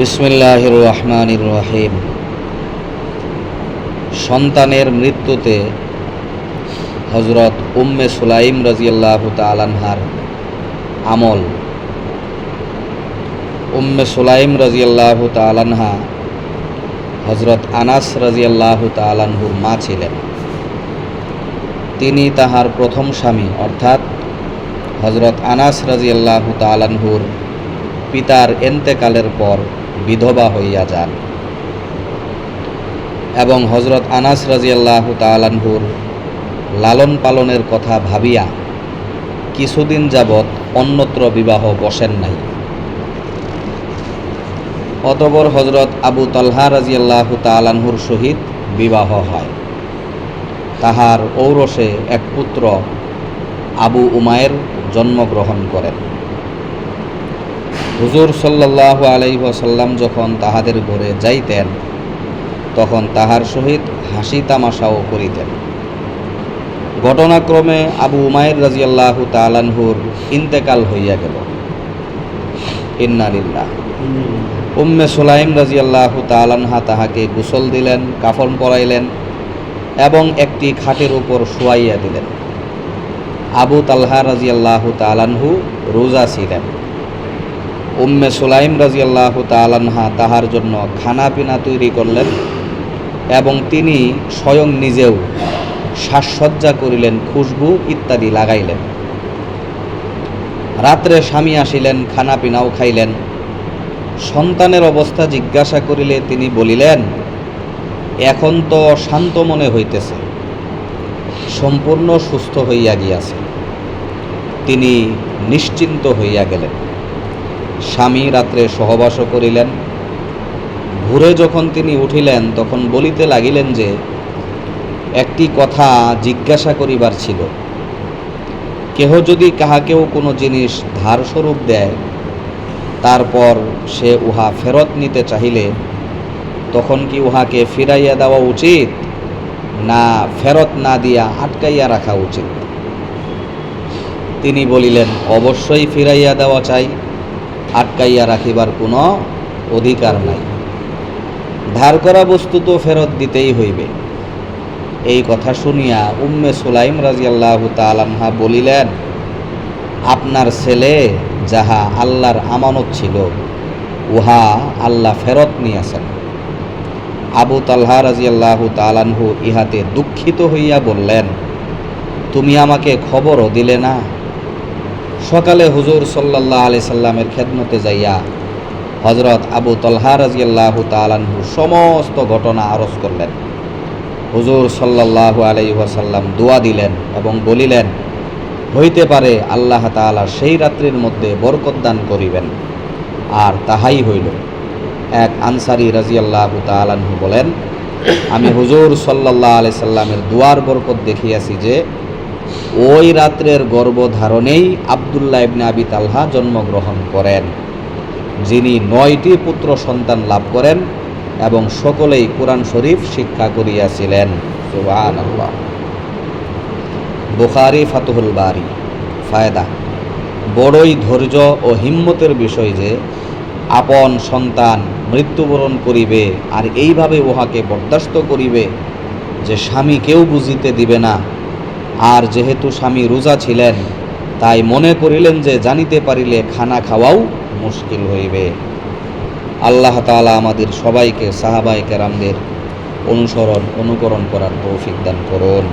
বিসমিল্লাহ রহমানির রহিম সন্তানের মৃত্যুতে হজরত উম্মে সুলাইম রাজিয়াল্লাহ তালানহার আমল। উম্মে সুলাইম রাজিয়াল্লাহ তালানহা হজরত আনাস রাজিয়াল্লাহ তালানহুর মা ছিলেন। তিনি তাহার প্রথম স্বামী, অর্থাৎ হজরত আনাস রাজিয়াল্লাহ তালানহুর পিতার এন্তেকালের পর বিধবা হইয়া যান। এবং হজরত আনাস রাজিয়াল্লাহ তালানহুর লালন পালনের কথা ভাবিয়া কিছুদিন যাবৎ অন্যত্র বিবাহ বসেন নাই। অতবর হজরত আবু তলহা রাজিয়াল্লাহ তালানহুর সহিত বিবাহ হয়। তাহার ঔরসে এক পুত্র আবু উমায়ের জন্মগ্রহণ করেন। হুজুর সাল্লাহ আলাইসাল্লাম যখন তাহাদের ঘরে যাইতেন, তখন তাহার সহিত হাসি তামাশাও করিতেন। ঘটনাক্রমে আবু উমায়ের রাজিয়াল্লাহ তালানহুর ইন্তেকাল হইয়া গেল। ইন্নালিল্লাহ উম্মে সুলাইম রাজিয়াল্লাহ তালানহা তাহাকে গোসল দিলেন, কাফন পরাইলেন এবং একটি খাটের উপর শুয়াইয়া দিলেন। আবু তালহা রাজিয়াল্লাহ তালানহু রোজা ছিলেন। উম্মে সুলাইম রাজিয়াল্লাহ তালানহা তাহার জন্য খানা পিনা তৈরি করলেন এবং তিনি স্বয়ং নিজেও সাজসজ্জা করিলেন, খুশবু ইত্যাদি লাগাইলেন। রাত্রে স্বামী আসিলেন খানা পিনাও খাইলেন। সন্তানের অবস্থা জিজ্ঞাসা করিলে তিনি বলিলেন, এখন তো শান্ত মনে হইতেছে, সম্পূর্ণ সুস্থ হইয়া গিয়াছে। তিনি নিশ্চিন্ত হইয়া গেলেন। স্বামী রাত্রে সহবাস করিলেন। ভোরে যখন তিনি উঠিলেন, তখন বলিতে লাগিলেন যে, একটি কথা জিজ্ঞাসা করিবার ছিল। কেহ যদি কাহাকেও কোনো জিনিস ধারস্বরূপ দেয়, তারপর সে উহা ফেরত নিতে চাহিলে, তখন কি উহাকে ফিরাইয়া দেওয়া উচিত, না ফেরত না দিয়া আটকাইয়া রাখা উচিত? তিনি বলিলেন, অবশ্যই ফিরাইয়া দেওয়া চাই। আটকাইয়া রাখিবার কোনো অধিকার নাই। ধার করা বস্তু তো ফেরত দিতেই হইবে। এই কথা শুনিয়া উম্মে সুলাইম রাজিয়াল্লাহ তালানহা বলিলেন, আপনার ছেলে যাহা আল্লাহর আমানত ছিল, উহা আল্লাহ ফেরত নিয়েছেন। আবু তালহা রাজিয়াল্লাহ তালানহু ইহাতে দুঃখিত হইয়া বললেন, তুমি আমাকে খবরও দিলে না সকালে হুজুর সাল্লাহ আলি সাল্লামের খেদমতে যাইয়া হজরত আবু তলহা রাজিয়াল্লাহ তালানহু সমস্ত ঘটনা আরজ করলেন। হুজুর সাল্লাহ আলাই ওয়াসাল্লাম দোয়া দিলেন এবং বলিলেন, হইতে পারে আল্লাহ তাআলা সেই রাত্রির মধ্যে বরকত দান করিবেন। আর তাহাই হইল। এক আনসারি রাজিয়াল্লাহ তালানহু বলেন, আমি হুজুর সাল্লাহ আলি সাল্লামের দুয়ার বরকত দেখিয়াছি যে ওই রাত্রের গর্ভধারণেই আবদুল্লাহ ইবনে আবি তালহা জন্মগ্রহণ করেন, যিনি নয়টি পুত্র সন্তান লাভ করেন এবং সকলেই কোরআন শরীফ শিক্ষা করিয়াছিলেন। বুখারি, ফাতুহুল বারি। ফায়দা, বড়ই ধৈর্য ও হিম্মতের বিষয় যে, আপন সন্তান মৃত্যুবরণ করিবে আর এইভাবে উহাকে বরদাস্ত করিবে যে স্বামী কেউ বুঝিতে দিবে না। আর যেহেতু স্বামী রোজা ছিলেন, তাই মনে করিলেন যে জানিতে পারিলে খানা খাওয়াও মুশকিল হইবে। আল্লাহ তালা আমাদের সবাইকে সাহাবাই কেরামদের অনুসরণ, অনুকরণ করার তৌফিক দান করুন।